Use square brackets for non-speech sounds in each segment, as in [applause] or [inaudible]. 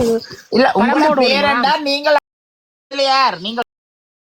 இல்ல உங்களோட பணம் பேர் போடுவோமா? என்ன நீங்கள் யார்? நீங்கள்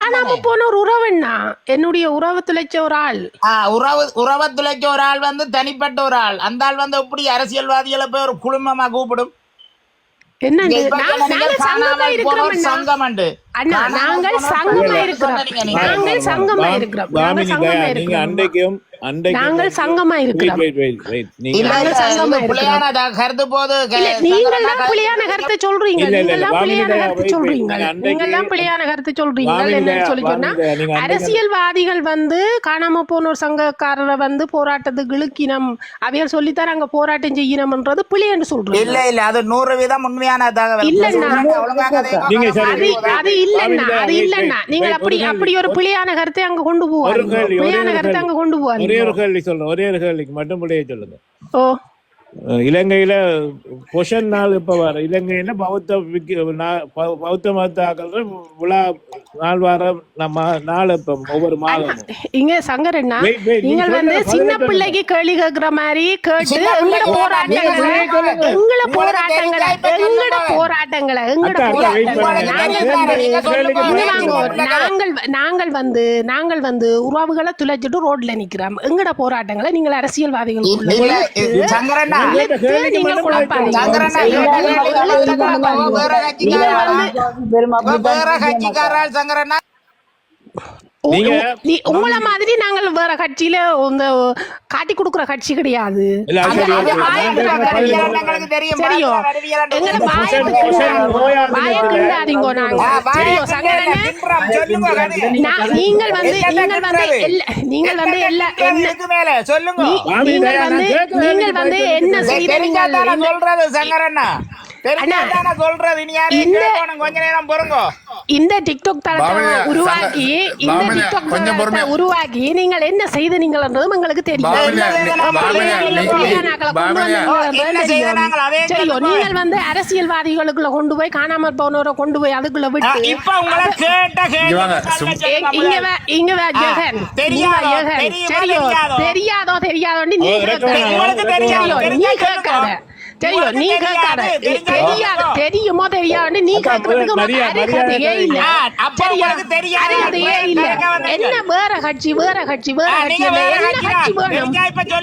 காணாம போன ஒரு உறவண்ணா என்னுடைய உறவு துளைச்ச ஒரு ஆள். ஆ, உறவு உறவை துளைக்க ஒரு ஆள் வந்து தனிப்பட்ட ஒரு ஆள். அந்த ஆள் வந்து எப்படி அரசியல்வாதிகளை போய் ஒரு குழுமமா கூப்பிடும்? நாங்கள் சங்கமா இருக்கிறோம். நாங்கள் சங்கமா இருக்கிறோம் நாங்கள் நீங்க. நீங்க தான் பிள்ளையான கருத்தை சொல்றீங்க பாமினி பிள்ளையான கருத்தை. சொல்றீங்க நீங்க தான் பிள்ளையான கருத்தை சொல்றீங்க என்னன்னு சொல்லி சொன்னா நீங்க அரசியல்வாதிகள் வந்து காணாம போனோர் சங்கக்காரரை வந்து போராட்டத்துக்கு இழுக்கினம் அவையர் சொல்லித்தான் அங்க போராட்டம் செய்யணும்ன்றது பிள்ளைன்னு சொல்றீங்க இல்ல இல்ல அது நூறு வீதம் உண்மையான. நீங்க சரி. அது அது இல்லன்னா அது இல்லன்னா நீங்கள் wait, அப்படி ஒரு. அப்படி ஒரு பிள்ளையான கருத்தை அங்க கொண்டு ஒரு போவாங்க ஒரே பிள்ளையான ஒரு கருத்தை அங்க. கொண்டு ஒரே ஒரு கேள்வி சொல்றேன் ஒரே ஒரு கேள்விக்கு மட்டும் முடிய சொல்லுங்க. ஓ. இலங்கையில பொஷன் நாள் இப்ப வர இலங்கையில பௌத்த பௌத்த மதத்தாக்கள் விழா நாள் வார நம்ம நாள் இப்ப ஒவ்வொரு மாதமும் இங்க சங்கரண்ணா நீங்க நீங்கள் வந்து சின்ன பிள்ளைக்கு கேள்வி கேட்கிற மாதிரி கேட்டு எங்கட போராட்டங்களை. எங்கட போராட்டங்களை எங்கட. போராட்டங்களை எங்கட போராட்டங்களை. நாங்கள் நாங்கள் வந்து நாங்கள் வந்து உறவுகளை துளைச்சிட்டு ரோட்ல நிக்கிறோம் எங்கட போராட்டங்களை நீங்கள் அரசியல்வாதிகள் வேற கட்சிக்காரன் சங்கரண்ணா உங்களை மாதிரி நாங்கள் வேற கட்சியில இந்த காட்டி கொடுக்குற கட்சி கிடையாது. நீங்கள் வந்து நீங்கள் வந்து நீங்கள் வந்து எல்லா நீ- நீங்கள் வந்து நீங்கள் நீங்க வந்து என்ன சொல்லுங்க. இந்த- டிக்டாக் தளத்தை உருவாக்கி இந்த டிக்டாக் தளத்தை. உருவாக்கி நீங்கள் என்ன செய்த நீங்கள் செய்த தெரியும். நாங்கள் வந்து அரசியல்வாதிகளுக்குள்ள கொண்டு போய் காணாமல் போனவரை கொண்டு போய் அதுக்குள்ள விட்டு. இங்க இங்க ஜெகன். தெரியாதோ, தெரியாதோ? நீ கேட்காத. தெரியும். நீ கேட்காத. தெரியும் தெரியாது. தெரியுமோ தெரியாதுன்னு நீ கேட்கறதுக்கு மரியா- அருகதையே மரியாதை இல்ல. வேற இல்ல. என்ன வேற கட்சி வேற கட்சி வேற கட்சி என்ன கட்சி. வேணும்.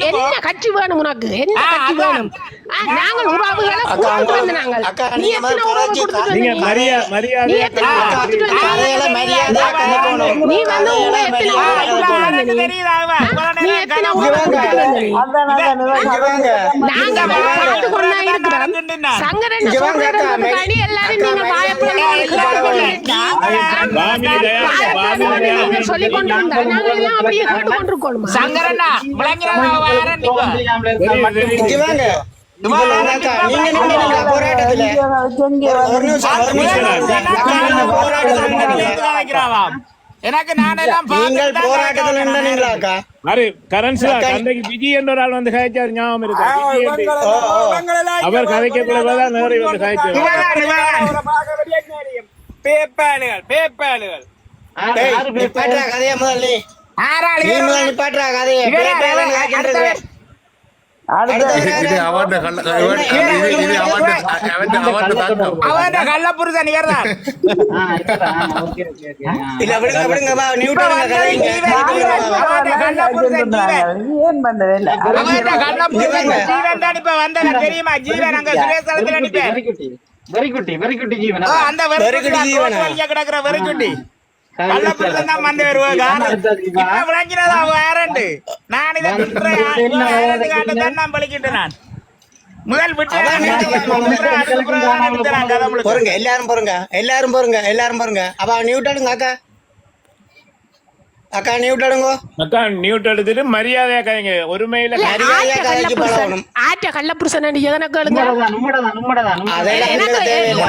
என்ன கட்சி வேணும் உனக்கு? என்ன கட்சி. வேணும்? ஆ, நாங்கள் உறவுகளை கொடுத்துட்டு வந்து நாங்கள். நீ நீங்க எத்தனை உறவு கொடுத்துட்டு நீங்க வந்தீங்க? மரியா நீ மரியாதை எத்தனை மரியாதையா. நீ வந்து உங்க எத்தனை உறவு கொடுத்துட்டு நீ எத்தனை உறவு. கொடுத்துட்டு. நாங்க வந்து கொண்டா. சங்கரன் இங்க வாங்க அக்கா, சொல்றதுக்காண்டி எல்லாரும் நீங்க தயா, பாமினி வாயப்பழம் தயா, நீங்க எல்லாம் அப்படியே? சங்கரண்ணா வாங்க அக்கா, நீங்க நிக்கிறீங்களா போராட்டத்துல? எனக்கு நானெல்லாம் நீங்கள் போராட்டத்துல. நின்றீங்களா அக்கா மாறி கரன்சிலா அன்றைக்கு விஜய் என்ற ஒரு ஆள் வந்து கதைச்சார் ஞாபகம் இருக்கா. அவர் கதைக்க கூடதான் நேரி வந்து கதைச்சார். பேப்பாளுகள் பேப்பாளுகள் கதையை முதல்ல. ஆறாளு கதையை. இவரா, பேப்பாளன் இவரா, காய்க்கின்றது. அடுத்தவன். அடுத்தவன் இது யாரு? அவன் கள்ள அவன் அவன் அவன் அவன் கள்ள புருஷன். [laughs] அவன் கள்ள. அவன் கள்ள தெரியுமா? ஜீவன் அங்க சுரேசலத்துல நிப்பேன். வெரி குட்டி வெரி குட்டி ஜீவன் அந்த வெறுக்குடி ஜீவனா? கிடக்குற வெறுக்குட்டி. கள்ள புருஷன் தான் வந்து வருவாங்க. விளங்கிறதா வேறண்டு. நான் இதை விட்டுறேன். நான் பலிக்கிட்டு நான் முதல். பொறுங்க எல்லாரும் பொறுங்க எல்லாரும் பொறுங்க எல்லாரும் பொறுங்க. அப்ப நியூட்டனுங்க அக்கா. அக்கா அக்கா நியூட் எடுத்துட்டு மரியாதையா கதைங்க ஒருமையில மரியாதையா கதைக்கு. பழகணும். அதெல்லாம் தேவையில்லை.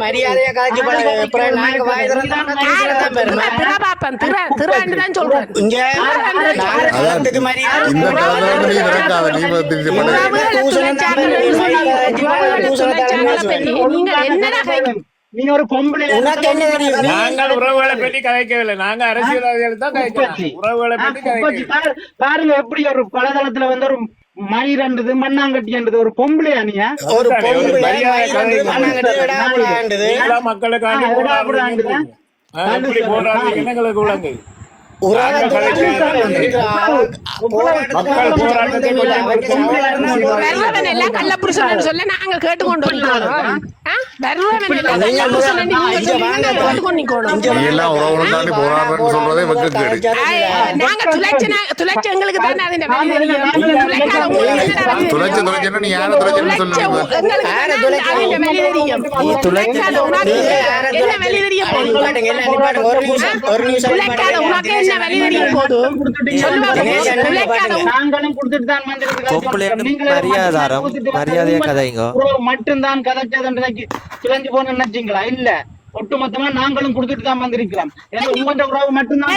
மரியாதையா காட்சி நீங்க நீங்க ஒரு பொம்பளை நாங்கள் உறவுகளை பற்றி கதைக்கவில்லை. நாங்க அரசியல்வாதிகள் தான் கதைக்கிறோம் உறவுகளை பற்றி பாருங்க எப்படி ஒரு பலதளத்துல வந்து மயிரன்றது மண்ணாங்கட்டின்றது ஒரு பொம்பளை அணியா? ஒரு மக்களுக்காண்டி சொல்ல நாங்க கேட்டுக்கொண்டு சொல்றதே மரியாதாரம் மட்டும்தான் கதைச்சதுன்றதை பிரிஞ்சு பிரிஞ்சு போன இல்ல ஒட்டுமொத்தமா நாங்களும் கொடுத்துட்டு தான் வந்திருக்கிறோம் உங்களோட உறவு மட்டும்தான்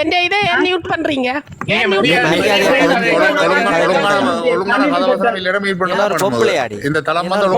என்ன இதை மியூட் பண்றீங்க இந்த தலைமாதம்